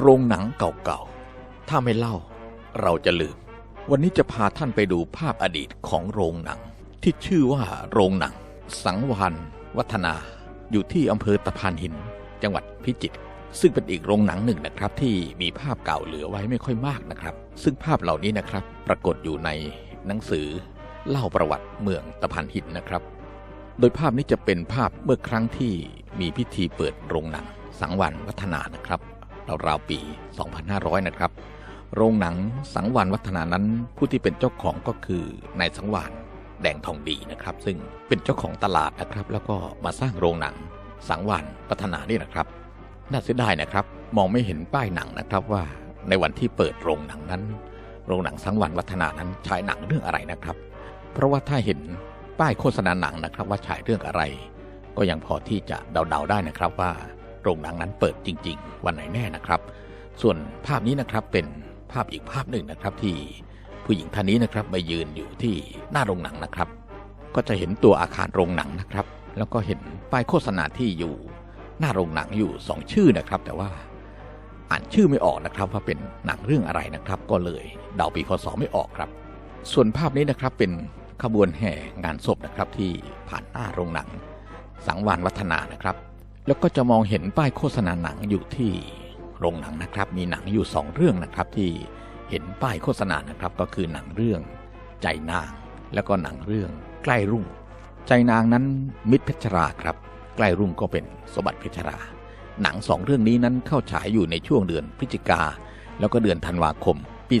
โรงหนังเก่าๆ ถ้าไม่เล่า เราจะลืม วันนี้จะพาท่านไปดูภาพอดีตของโรงหนัง ที่ชื่อว่าโรงหนัง สังวานวัฒนา อยู่ที่อำเภอตะพานหิน จังหวัดพิจิตร ซึ่งเป็นอีกโรงหนังหนึ่งนะครับ ที่มีภาพเก่าเหลือไว้ไม่ค่อยมากนะครับ ซึ่งภาพเหล่านี้นะครับ ปรากฏอยู่ในหนังสือ เล่าประวัติเมืองตะพานหินนะครับ โดยภาพนี้จะเป็นภาพเมื่อครั้งที่มีพิธีเปิดโรงหนังสังวานวัฒนานะครับ ราวๆปี 2500 นะครับ โรงหนังสังวานวัฒนานั้นผู้ที่เป็นเจ้าของก็คือนายสังวานแดงทองดีนะครับ ซึ่งเป็นเจ้าของตลาดนะครับ แล้วก็มาสร้างโรงหนังสังวานวัฒนานี่นะครับ น่าเสียดายนะครับ มองไม่เห็นป้ายหนังนะครับว่าในวันที่เปิดโรงหนังนั้น โรงหนังสังวานวัฒนานั้นฉายหนังเรื่องอะไรนะครับ เพราะว่าถ้าเห็นป้ายโฆษณาหนังนะครับว่าฉายเรื่องอะไร ก็ยังพอที่จะเดาๆได้นะครับว่า โรงหนังนั้นเปิดจริง ๆ วันไหนแน่นะครับ ส่วนภาพนี้นะครับเป็นภาพอีกภาพหนึ่งนะครับที่ผู้หญิงท่านนี้นะครับมายืนอยู่ที่หน้าโรงหนังนะครับ ก็จะเห็นตัวอาคารโรงหนังนะครับ แล้วก็เห็นป้ายโฆษณาที่อยู่หน้าโรงหนังอยู่สองชื่อนะครับ แต่ว่าอ่านชื่อไม่ออกนะครับว่าเป็นหนังเรื่องอะไรนะครับ ก็เลยเดาปีพศไม่ออกครับ ส่วนภาพนี้นะครับเป็นขบวนแห่งานศพนะครับที่ผ่านหน้าโรงหนัง สังวานวัฒนานะครับ แล้วก็จะมองเห็นป้ายโฆษณาหนังอยู่ที่โรงหนังนะครับ มีหนังอยู่สองเรื่องนะครับที่เห็นป้ายโฆษณานะครับ ก็คือหนังเรื่อง ใจนาง แล้วก็หนังเรื่องใกล้รุ่ง ใจนางนั้นมิตรเพชรราครับ ใกล้รุ่งก็เป็นสมบัติเพชรรา หนังสองเรื่องนี้นั้นเข้าฉายอยู่ในช่วงเดือนพฤศจิกา แล้วก็เดือนธันวาคม ปี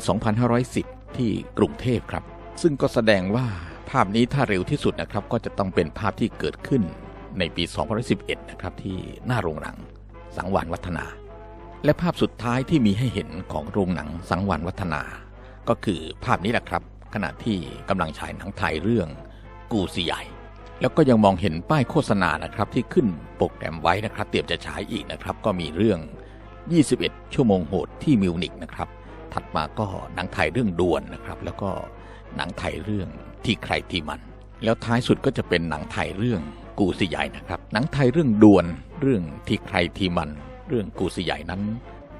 2510 ที่กรุงเทพครับ ซึ่งก็แสดงว่าภาพนี้ถ้าเร็วที่สุดนะครับ ก็จะต้องเป็นภาพที่เกิดขึ้น ในปี 2011 นะครับที่หน้าโรงหนังสังวานวัฒนา และภาพสุดท้ายที่มีให้เห็นของโรงหนังสังวานวัฒนา ก็คือภาพนี้แหละครับ ขณะที่กำลังฉายหนังไทยเรื่องกูสีใหญ่ แล้วก็ยังมองเห็นป้ายโฆษณานะครับที่ขึ้นโปรแกรมไว้นะครับ เตรียมจะฉายอีกนะครับ ก็มีเรื่อง 21 ชั่วโมงโหดที่มิวนิกนะครับถัดมาก็หนังไทยเรื่องดวนนะครับ แล้วก็หนังไทยเรื่องที่ใครที่มัน แล้วท้ายสุดก็จะเป็นหนังไทยเรื่อง กูสีใหญ่นะครับ หนังไทยเรื่องด่วน เรื่องที่ใครที่มัน เรื่องกูสีใหญ่นั้น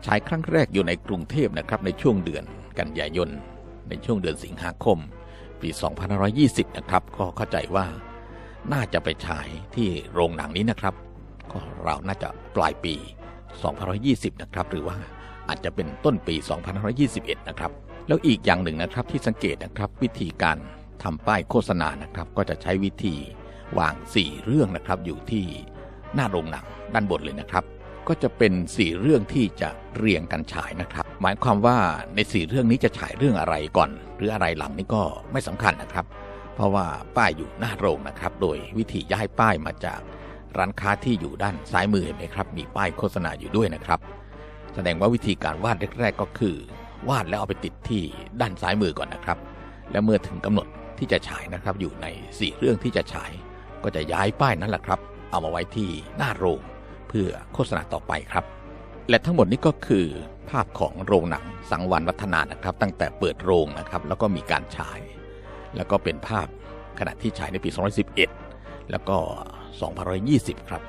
ฉายครั้งแรกอยู่ในกรุงเทพนะครับในช่วงเดือนกันยายน ในช่วงเดือนสิงหาคม ปี 2520 นะครับ ก็เข้าใจว่าน่าจะไปฉายที่โรงหนังนี้นะครับ ก็เราน่าจะปลายปี 2520 นะครับ หรือว่าอาจจะเป็นต้นปี 2521 นะครับ แล้วอีกอย่างหนึ่งนะครับที่สังเกตนะครับวิธีการทำป้ายโฆษณานะครับ ก็จะใช้วิธี วาง 4 เรื่องนะครับอยู่ที่หน้าโรงหนังด้านบนเลยนะครับ ก็จะเป็น 4 เรื่องที่จะเรียงกันฉายนะครับ หมายความว่าใน 4 เรื่องนี้จะฉายเรื่องอะไรก่อน หรืออะไรหลังนี่ก็ไม่สำคัญนะครับ เพราะว่าป้ายอยู่หน้าโรงนะครับ โดยวิธีย้ายป้ายมาจากร้านค้าที่อยู่ด้านซ้ายมือเห็นไหมครับ มีป้ายโฆษณาอยู่ด้วยนะครับ แสดงว่าวิธีการวาดแรกๆก็คือ วาดแล้วเอาไปติดที่ด้านซ้ายมือก่อนนะครับ แล้วเมื่อถึงกำหนดที่จะฉายนะครับ อยู่ใน 4 เรื่องที่จะฉาย ก็จะย้ายป้ายนั้นแหละครับ เอามาไว้ที่หน้าโรงเพื่อโฆษณาต่อไปครับ และทั้งหมดนี้ก็คือภาพของโรงหนังสังวานวัฒนานะครับ ตั้งแต่เปิดโรงนะครับ แล้วก็มีการฉาย แล้วก็เป็นภาพขณะที่ฉายในปี 2011 แล้วก็ 2020 ครับ